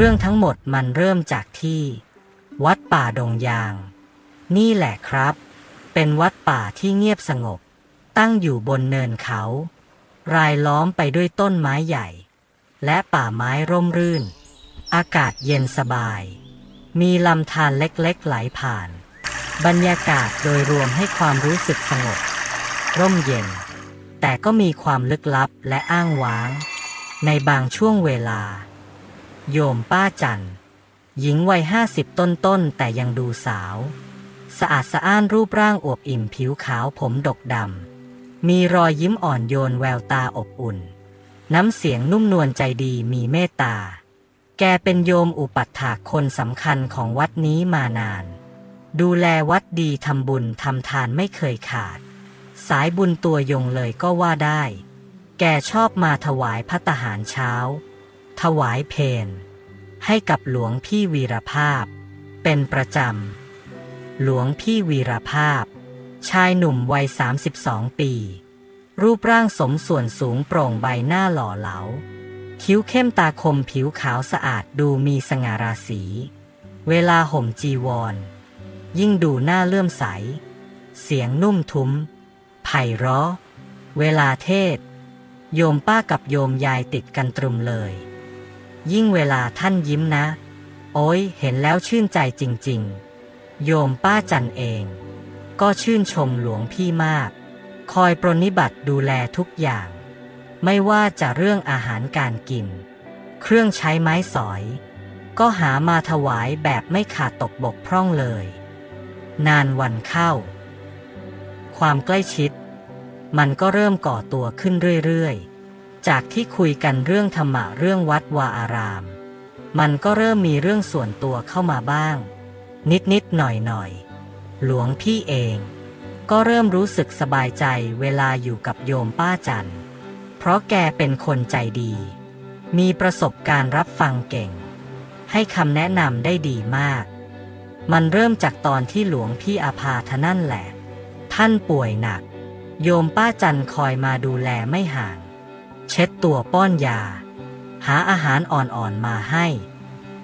เรื่องทั้งหมดมันเริ่มจากที่ วัดป่าดงยาง นี่แหละครับ เป็นวัดป่าที่เงียบสงบ ตั้งอยู่บนเนินเขา รายล้อมไปด้วยต้นไม้ใหญ่ และป่าไม้ร่มรื่น อากาศเย็นสบาย มีลำธารเล็กๆไหลผ่าน บรรยากาศโดยรวมให้ความรู้สึกสงบ ร่มเย็น แต่ก็มีความลึกลับและอ้างว้าง ในบางช่วงเวลา โยมป้าจัน หญิงวัยห้าสิบต้นๆ แต่ยังดูสาว สะอาดสะอ้านรูปร่างอวบอิ่มผิวขาวผมดกดำ มีรอยยิ้มอ่อนโยนแววตาอบอุ่น น้ำเสียงนุ่มนวลใจดีมีเมตตา แกเป็นโยมอุปัฏฐากคนสำคัญของวัดนี้มานาน ดูแลวัดดีทำบุญทำทานไม่เคยขาด สายบุญตัวยงเลยก็ว่าได้ แกชอบมาถวายพัตตาหารเช้า ถวายเพนให้กับหลวงพี่วีรภาพ เป็นประจำ หลวงพี่วีรภาพ ชายหนุ่มวัย 32 ปี รูปร่างสมส่วนสูงโปร่งใบหน้าหล่อเหลา คิ้วเข้มตาคมผิวขาวสะอาดดูมีสง่าราศี เวลาห่มจีวร ยิ่งดูหน้าเลื่อมใส เสียงนุ่มทุ้มไพเราะ เวลาเทศ โยมป้ากับโยมยายติดกันตรุมเลย ยิ่งเวลาท่านยิ้มนะ โอ้ยเห็นแล้วชื่นใจจริง ๆ โยมป้าจันเอง ก็ชื่นชมหลวงพี่มาก คอยปรนนิบัติดูแลทุกอย่าง ไม่ว่าจะเรื่องอาหารการกิน เครื่องใช้ไม้สอย ก็หามาถวายแบบไม่ขาดตกบกพร่องเลย นานวันเข้า ความใกล้ชิด มันก็เริ่มก่อตัวขึ้นเรื่อยๆ จากที่คุยกันเรื่องธรรมะเรื่องวัดวาอาราม มันก็เริ่มมีเรื่องส่วนตัวเข้ามาบ้าง นิดๆหน่อยๆหลวงพี่เอง ก็เริ่มรู้สึกสบายใจเวลาอยู่กับโยมป้าจัน เพราะแกเป็นคนใจดี มีประสบการณ์รับฟังเก่ง ให้คำแนะนำได้ดีมาก มันเริ่มจากตอนที่หลวงพี่อาพาทนั่นแหละ ท่านป่วยหนัก โยมป้าจันคอยมาดูแลไม่ห่าง เช็ดตัวป้อนยา หาอาหารอ่อนๆมาให้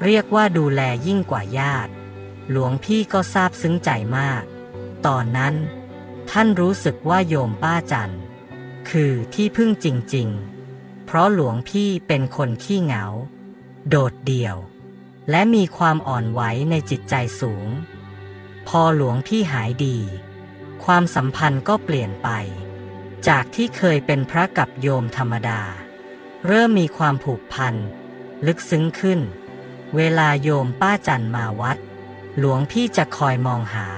เรียกว่าดูแลยิ่งกว่าญาติ หลวงพี่ก็ซาบซึ้งใจมาก ตอนนั้น ท่านรู้สึกว่าโยมป้าจัน คือที่พึ่งจริงๆ เพราะหลวงพี่เป็นคนขี้เหงา โดดเดี่ยว และมีความอ่อนไหวในจิตใจสูง พอหลวงพี่หายดี ความสัมพันธ์ก็เปลี่ยนไป จากที่เคยเป็นพระกับโยมธรรมดา เริ่มมีความผูกพัน ลึกซึ้งขึ้น เวลาโยมป้าจันมาวัด หลวงพี่จะคอยมองหา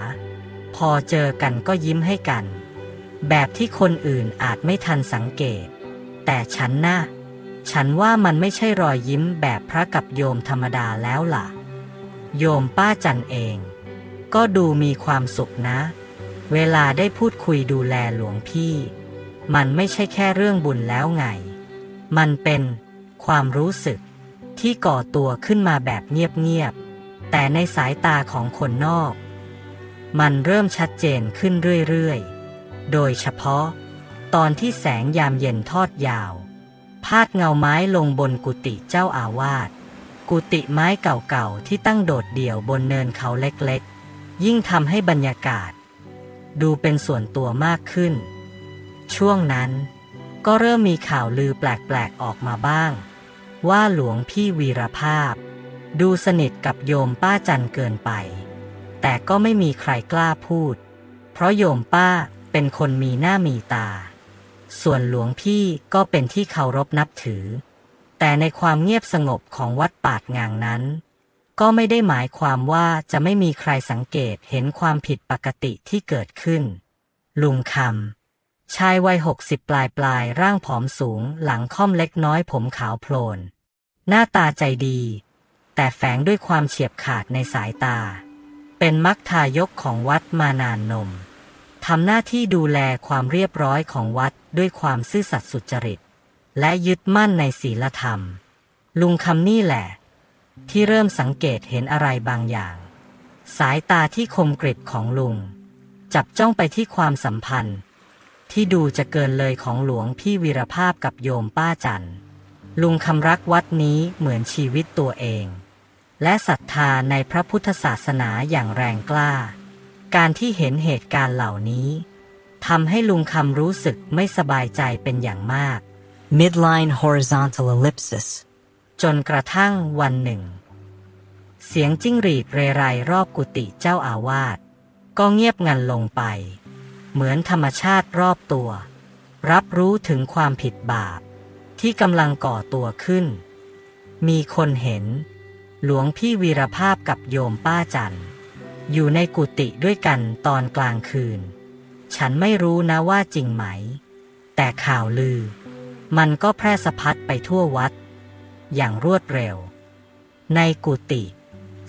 พอเจอกันก็ยิ้มให้กัน แบบที่คนอื่นอาจไม่ทันสังเกต แต่ฉันนะ่ะฉันว่ามันไม่ใช่รอยยิ้มแบบพระกับโยมธรรมดาแล้วล่ะ โยมป้าจันเอง ก็ดูมีความสุขนะ เวลาได้พูดคุยดูแลหลวงพี่ มันไม่ใช่แค่เรื่องบุญแล้วไง มันเป็นความรู้สึกที่ก่อตัวขึ้นมาแบบเงียบๆ แต่ในสายตาของคนนอก มันเริ่มชัดเจนขึ้นเรื่อยๆ โดยเฉพาะ ตอนที่แสงยามเย็นทอดยาว พาดเงาไม้ลงบนกุฏิเจ้าอาวาส กุฏิไม้เก่าๆ ที่ตั้งโดดเดี่ยวบนเนินเขาเล็กๆ ยิ่งทำให้บรรยากาศ ดูเป็นส่วนตัวมากขึ้น ช่วงนั้นก็เริ่มมีข่าวลือแปลกๆออกมาบ้าง ว่าหลวงพี่วีรภาพ ดูสนิทกับโยมป้าจันเกินไป แต่ก็ไม่มีใครกล้าพูด เพราะโยมป้าเป็นคนมีหน้ามีตา ส่วนหลวงพี่ก็เป็นที่เคารพนับถือ แต่ในความเงียบสงบของวัดปาดงางนั้น ก็ไม่ได้หมายความว่าจะไม่มีใครสังเกตเห็นความผิดปกติที่เกิดขึ้น ลุงคำ ชายวัยหกสิบปลายปลายร่างผอมสูงหลังค่อมเล็กน้อยผมขาวโพลน หน้าตาใจดี แต่แฝงด้วยความเฉียบขาดในสายตา เป็นมักทายกของวัดมานานนมทำหน้าที่ดูแลความเรียบร้อยของวัดด้วยความซื่อสัตย์สุจริต และยึดมั่นในศีลธรรม ลุงคำนี่แหละ ที่เริ่มสังเกตเห็นอะไรบางอย่าง สายตาที่คมกริบของลุง จับจ้องไปที่ความสัมพันธ์ ที่ดูจะเกินเลยของหลวงพี่วีรภาพกับโยมป้าจันลุงคำรักวัดนี้เหมือนชีวิตตัวเอง และศรัทธาในพระพุทธศาสนาอย่างแรงกล้า การที่เห็นเหตุการณ์เหล่านี้ทำให้ลุงคำรู้สึกไม่สบายใจเป็นอย่างมาก Midline horizontal ellipsis. จนกระทั่งวันหนึ่ง เสียงจิ้งหรีดเรไรรอบกุฏิเจ้าอาวาสก็เงียบงันลงไป เหมือนธรรมชาติรอบตัว รับรู้ถึงความผิดบาป ที่กำลังก่อตัวขึ้น มีคนเห็น หลวงพี่วีรภาพกับโยมป้าจันอยู่ในกุฏิด้วยกันตอนกลางคืน ฉันไม่รู้นะว่าจริงไหม แต่ข่าวลือ มันก็แพร่สะพัดไปทั่ววัด อย่างรวดเร็ว ในกุฏิ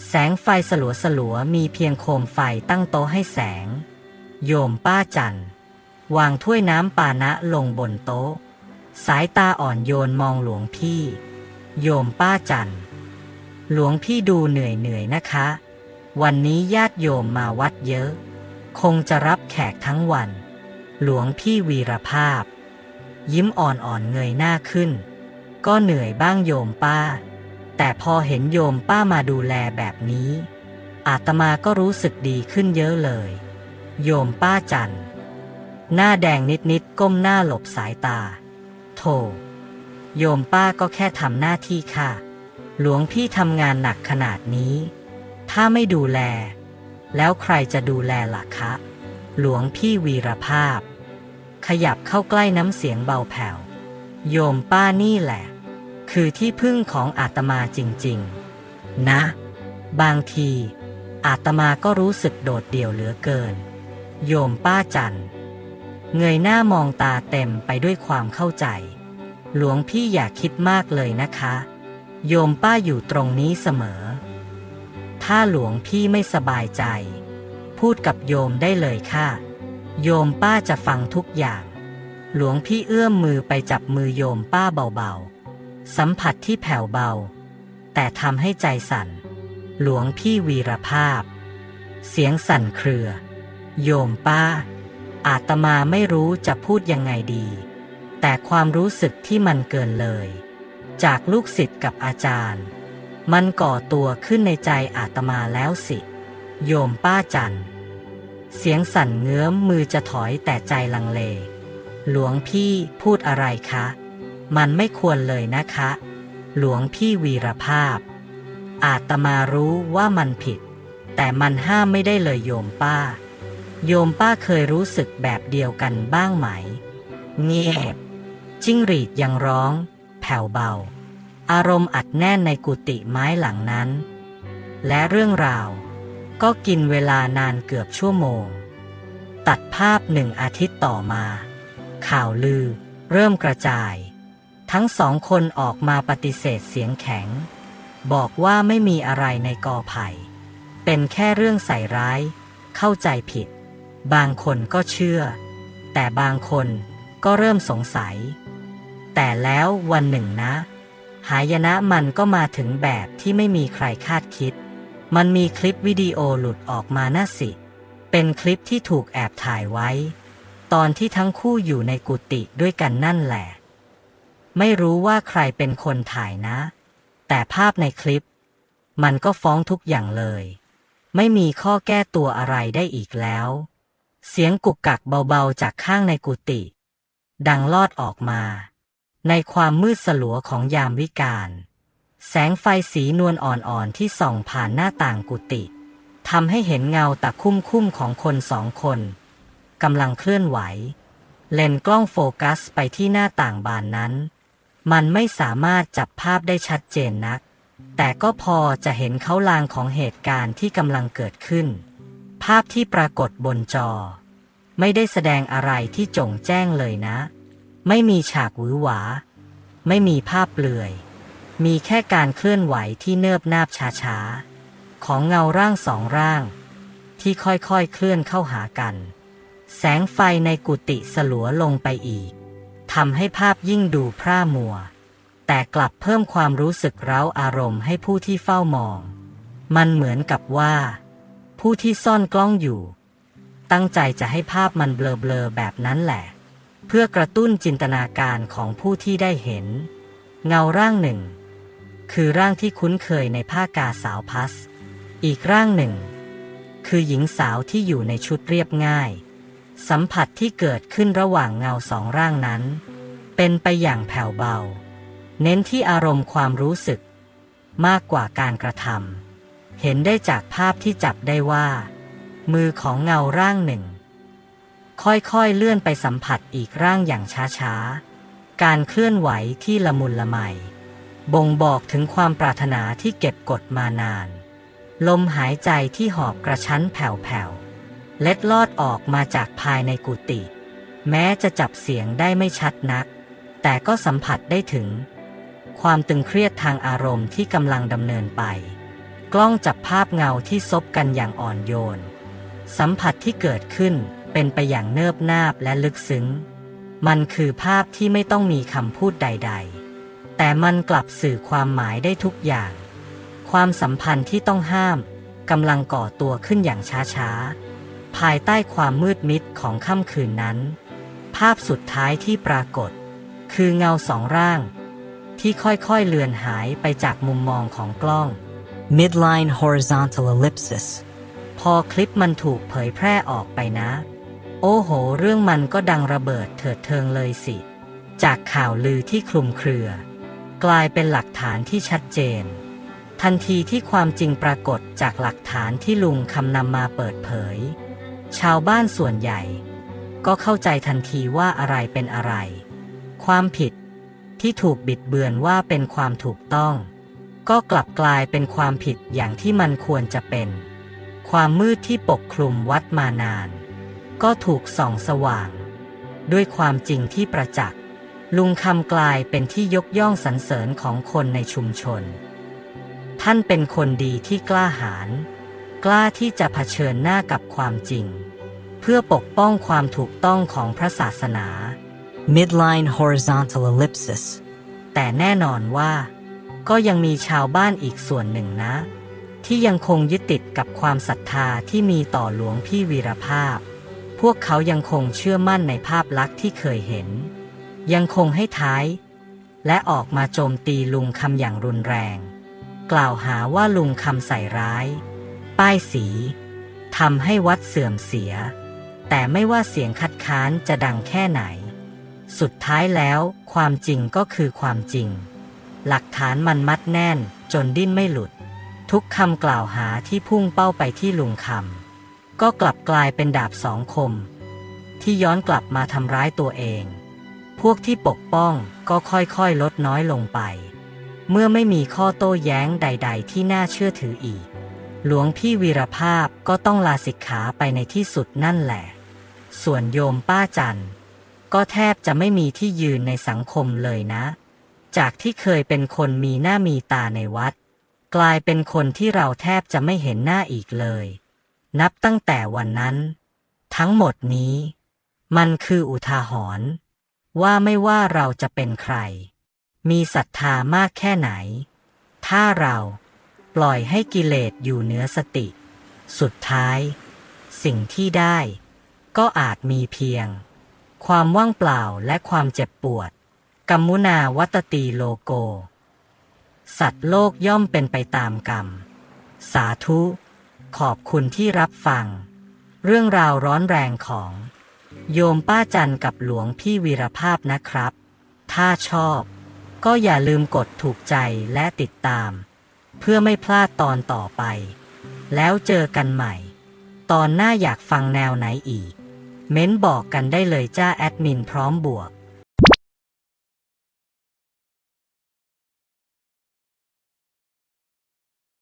แสงไฟสลัวสลัวๆมีเพียงโคมไฟตั้งโต๊ะให้แสง โยมป้าจันวางถ้วยน้ำปานะลงบนโต๊ะ สายตาอ่อนโยนมองหลวงพี่ โยมป้าจันหลวงพี่ดูเหนื่อยเหนื่อยนะคะ วันนี้ญาติโยมมาวัดเยอะ คงจะรับแขกทั้งวัน หลวงพี่วีรภาพ ยิ้มอ่อนๆเงยหน้าขึ้น ก็เหนื่อยบ้างโยมป้า แต่พอเห็นโยมป้ามาดูแลแบบนี้ อาตมาก็รู้สึกดีขึ้นเยอะเลย โยมป้าจัน หน้าแดงนิดๆก้มหน้าหลบสายตา โธ่โยมป้าก็แค่ทำหน้าที่ค่ะ หลวงพี่ทำงานหนักขนาดนี้ ถ้าไม่ดูแล แล้วใครจะดูแลล่ะคะ หลวงพี่วีรภาพ ขยับเข้าใกล้น้ำเสียงเบาแผ่ว โยมป้านี่แหละ คือที่พึ่งของอาตมาจริงๆ นะ บางที อาตมาก็รู้สึกโดดเดี่ยวเหลือเกิน โยมป้าจันเงยหน้ามองตาเต็มไปด้วยความเข้าใจ หลวงพี่อย่าคิดมากเลยนะคะ โยมป้าอยู่ตรงนี้เสมอ ถ้าหลวงพี่ไม่สบายใจ พูดกับโยมได้เลยค่ะ โยมป้าจะฟังทุกอย่าง หลวงพี่เอื้อมมือไปจับมือโยมป้าเบาๆ สัมผัสที่แผ่วเบา แต่ทำให้ใจสั่น หลวงพี่วีรภาพ เสียงสั่นเครือ โยมป้า อาตมาไม่รู้จะพูดยังไงดี แต่ความรู้สึกที่มันเกินเลย จากลูกศิษย์กับอาจารย์ มันก่อตัวขึ้นในใจอาตมาแล้วสิ โยมป้าจัน เสียงสั่นเงื้อมมือจะถอยแต่ใจลังเล หลวงพี่พูดอะไรคะ มันไม่ควรเลยนะคะ หลวงพี่วีรภาพ อาตมารู้ว่ามันผิด แต่มันห้ามไม่ได้เลยโยมป้า โยมป้าเคยรู้สึกแบบเดียวกันบ้างไหม เงียบ จิ้งหรีดยังร้อง แผ่วเบา อารมณ์อัดแน่นในกุฏิไม้หลังนั้น และเรื่องราว ก็กินเวลานานเกือบชั่วโมง ตัดภาพหนึ่งอาทิตย์ต่อมา ข่าวลือ เริ่มกระจาย ทั้งสองคนออกมาปฏิเสธเสียงแข็ง บอกว่าไม่มีอะไรในกอไผ่ เป็นแค่เรื่องใส่ร้าย เข้าใจผิด บางคนก็เชื่อ แต่บางคนก็เริ่มสงสัย แต่แล้ววันหนึ่งนะ หายนะมันก็มาถึงแบบที่ไม่มีใครคาดคิด มันมีคลิปวิดีโอหลุดออกมาน่าสิ เป็นคลิปที่ถูกแอบถ่ายไว้ ตอนที่ทั้งคู่อยู่ในกุฏิด้วยกันนั่นแหละ ไม่รู้ว่าใครเป็นคนถ่ายนะ แต่ภาพในคลิป มันก็ฟ้องทุกอย่างเลย ไม่มีข้อแก้ตัวอะไรได้อีกแล้ว เสียงกุกกักเบาๆจากข้างในกุฏิดังลอดออกมา ในความมืดสลัวของยามวิกาลแสงไฟสีนวลอ่อนๆที่ส่องผ่านหน้าต่างกุฏิทำให้เห็นเงาตะคุ่มๆของคนสองคนกำลังเคลื่อนไหว เลนกล้องโฟกัสไปที่หน้าต่างบานนั้น มันไม่สามารถจับภาพได้ชัดเจนนัก แต่ก็พอจะเห็นเขาลางของเหตุการณ์ที่กำลังเกิดขึ้น ภาพที่ปรากฏบนจอ ไม่ได้แสดงอะไรที่จงแจ้งเลยนะ ไม่มีฉากหวือหวา ไม่มีภาพเปลือย มีแค่การเคลื่อนไหวที่เนิบนาบช้าๆ ของเงาร่างสองร่าง ที่ค่อยๆเคลื่อนเข้าหากัน แสงไฟในกุฏิสลัวลงไปอีกทำให้ภาพยิ่งดูพร่ามัว แต่กลับเพิ่มความรู้สึกเร้าอารมณ์ให้ผู้ที่เฝ้ามอง มันเหมือนกับว่า ผู้ที่ซ่อนกล้องอยู่ ตั้งใจจะให้ภาพมันเบลอๆแบบนั้นแหละ เพื่อกระตุ้นจินตนาการของผู้ที่ได้เห็น เงาร่างหนึ่ง คือร่างที่คุ้นเคยในผ้ากาสาวพัส อีกร่างหนึ่ง คือหญิงสาวที่อยู่ในชุดเรียบง่าย สัมผัสที่เกิดขึ้นระหว่างเงาสองร่างนั้น เป็นไปอย่างแผ่วเบา เน้นที่อารมณ์ความรู้สึก มากกว่าการกระทำ เห็นได้จากภาพที่จับได้ว่า มือของเงาร่างหนึ่ง ค่อยๆเลื่อนไปสัมผัสอีกร่างอย่างช้าๆ การเคลื่อนไหวที่ละมุนละไม บ่งบอกถึงความปรารถนาที่เก็บกดมานาน ลมหายใจที่หอบกระชั้นแผ่วๆ เล็ดลอดออกมาจากภายในกุฏิแม้จะจับเสียงได้ไม่ชัดนัก แต่ก็สัมผัสได้ถึง ความตึงเครียดทางอารมณ์ที่กำลังดำเนินไป กล้องจับภาพเงาที่ซบกันอย่างอ่อนโยน สัมผัสที่เกิดขึ้นเป็นไปอย่างเนิบนาบและลึกซึ้ง มันคือภาพที่ไม่ต้องมีคำพูดใด ๆ แต่มันกลับสื่อความหมายได้ทุกอย่าง ความสัมพันธ์ที่ต้องห้ามกำลังก่อตัวขึ้นอย่างช้าๆ ภายใต้ความมืดมิดของค่ำคืนนั้น ภาพสุดท้ายที่ปรากฏ คือเงาสองร่าง ที่ค่อยๆเลือนหายไปจากมุมมองของกล้อง midline horizontal ellipsis, พอคลิปมันถูกเผยแพร่ออกไปนะ โอ้โห เรื่องมันก็ดังระเบิดเถิดเทิงเลยสิ จากข่าวลือที่คลุมเครือ กลายเป็นหลักฐานที่ชัดเจน ทันทีที่ความจริงปรากฏจากหลักฐานที่ลุงคำนำมาเปิดเผย ชาวบ้านส่วนใหญ่ ก็เข้าใจทันทีว่าอะไรเป็นอะไร ความผิดที่ถูกบิดเบือนว่าเป็นความถูกต้อง ก็กลับกลายเป็นความผิดอย่างที่มันควรจะเป็น ความมืดที่ปกคลุมวัดมานาน ก็ถูกส่องสว่าง ด้วยความจริงที่ประจักษ์ลุงคำกลายเป็นที่ยกย่องสรรเสริญของคนในชุมชน ท่านเป็นคนดีที่กล้าหาญกล้าที่จะเผชิญหน้ากับความจริง เพื่อปกป้องความถูกต้องของพระศาสนา midline horizontal ellipsis, แต่แน่นอนว่า ก็ยังมีชาวบ้านอีกส่วนหนึ่งนะ ที่ยังคงยึดติดกับความศรัทธาที่มีต่อหลวงพี่วีรภาพ พวกเขายังคงเชื่อมั่นในภาพลักษณ์ที่เคยเห็น ยังคงให้ท้าย และออกมาโจมตีลุงคำอย่างรุนแรง กล่าวหาว่าลุงคำใส่ร้าย ป้ายสีทำให้วัดเสื่อมเสีย แต่ไม่ว่าเสียงคัดค้านจะดังแค่ไหน สุดท้ายแล้วความจริงก็คือความจริง หลักฐานมันมัดแน่นจนดิ้นไม่หลุด ทุกคำกล่าวหาที่พุ่งเป้าไปที่ลุงคำก็กลับกลายเป็นดาบสองคม ที่ย้อนกลับมาทำร้ายตัวเอง พวกที่ปกป้องก็ค่อยๆลดน้อยลงไป เมื่อไม่มีข้อโต้แย้งใด ๆ ที่น่าเชื่อถืออีก หลวงพี่วีรภาพก็ต้องลาสิกขาไปในที่สุดนั่นแหละ ส่วนโยมป้าจันก็แทบจะไม่มีที่ยืนในสังคมเลยนะ จากที่เคยเป็นคนมีหน้ามีตาในวัด กลายเป็นคนที่เราแทบจะไม่เห็นหน้าอีกเลย นับตั้งแต่วันนั้น ทั้งหมดนี้ มันคืออุทาหรณ์ว่าไม่ว่าเราจะเป็นใคร มีศรัทธามากแค่ไหน ถ้าเราปล่อยให้กิเลสอยู่เหนือสติ สุดท้าย สิ่งที่ได้ ก็อาจมีเพียง ความว่างเปล่าและความเจ็บปวด กัมมุนาวัตตีโลโก สัตว์โลกย่อมเป็นไปตามกรรม สาธุ ขอบคุณที่รับฟัง เรื่องราวร้อนแรงของ โยมป้าจันกับหลวงพี่วีรภาพนะครับ ถ้าชอบ ก็อย่าลืมกดถูกใจและติดตาม เพื่อไม่พลาดตอนต่อไป แล้วเจอกันใหม่ ตอนหน้าอยากฟังแนวไหนอีก เม้นบอกกันได้เลยจ้าแอดมินพร้อมบวก